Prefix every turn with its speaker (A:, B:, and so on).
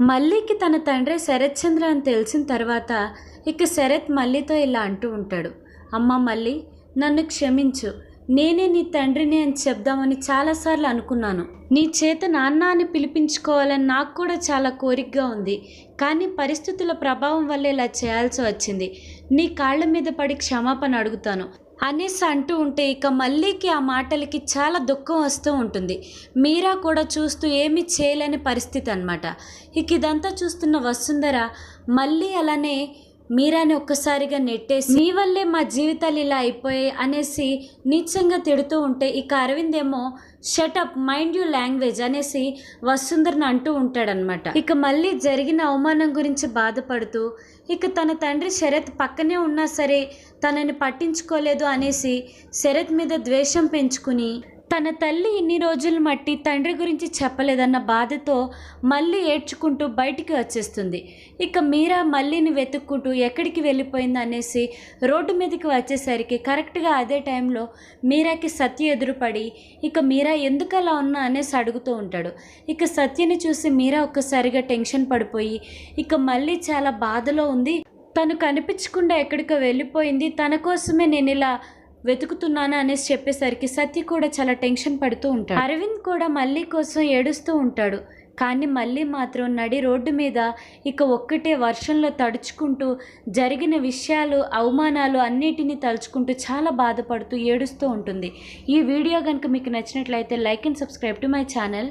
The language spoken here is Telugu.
A: మల్లికి తన తండ్రి శరత్ చంద్ర అని తెలిసిన తర్వాత ఇక శరత్ మల్లితో ఇలా అంటూ ఉంటాడు. అమ్మ మళ్ళీ నన్ను క్షమించు. నేనే నీ తండ్రిని అని చెప్దామని చాలాసార్లు అనుకున్నాను. నీ చేత నాన్న అని పిలిపించుకోవాలని నాకు కూడా చాలా కోరికగా ఉంది. కానీ పరిస్థితుల ప్రభావం వల్ల ఇలా చేయాల్సి వచ్చింది. నీ కాళ్ళ మీద పడి క్షమాపణ అడుగుతాను. అనేసి అంటూ ఉంటే ఇక మళ్ళీకి ఆ మాటలకి చాలా దుఃఖం వస్తూ ఉంటుంది. మీరా కూడా చూస్తూ ఏమీ చేయలేని పరిస్థితి అనమాట ఇక ఇదంతా చూస్తున్న వసుంధర మళ్ళీ అలానే మీరాని ఒక్కసారిగా నెట్టేసి మీ వల్లే మా జీవితాలు ఇలా అయిపోయాయి అనేసి నీచంగా తిడుతూ ఉంటే ఇక అరవింద్ ఏమో షటప్ మైండ్ యూ లాంగ్వేజ్ అనేసి వసుంధరని అంటూ ఉంటాడనమాట ఇక మళ్ళీ జరిగిన అవమానం గురించి బాధపడుతూ ఇక తన తండ్రి శరత్ పక్కనే ఉన్నా సరే తనని పట్టించుకోలేదు అనేసి శరత్ మీద ద్వేషం పెంచుకుని తన తల్లి ఇన్ని రోజులు మట్టి తండ్రి గురించి చెప్పలేదన్న బాధతో మళ్ళీ ఏడ్చుకుంటూ బయటికి వచ్చేస్తుంది. ఇక మీరా మళ్ళీని వెతుక్కుంటూ ఎక్కడికి వెళ్ళిపోయింది అనేసి రోడ్డు మీదకి వచ్చేసరికి కరెక్ట్గా అదే టైంలో మీరాకి సత్య ఎదురుపడి ఇక మీరా ఎందుకు అలా ఉన్నా? అనేసి అడుగుతూ ఉంటాడు. ఇక సత్యని చూసి మీరా ఒక్కసారిగా టెన్షన్ పడిపోయి ఇక మళ్ళీ చాలా బాధలో ఉంది. తను కనిపించకుండా ఎక్కడికో వెళ్ళిపోయింది. తన కోసమే నేను ఇలా వెతుకుతున్నాను అనేసి చెప్పేసరికి సత్య కూడా చాలా టెన్షన్ పడుతూ ఉంటాడు. అరవింద్ కూడా మళ్ళీ కోసం ఏడుస్తూ ఉంటాడు. కానీ మళ్ళీ మాత్రం నడి రోడ్డు మీద ఇక ఒక్కటే వర్షంలో తడుచుకుంటూ జరిగిన విషయాలు అవమానాలు అన్నిటినీ తలుచుకుంటూ చాలా బాధపడుతూ ఏడుస్తూ ఉంటుంది. ఈ వీడియో కనుక మీకు నచ్చినట్లయితే like and subscribe to my channel.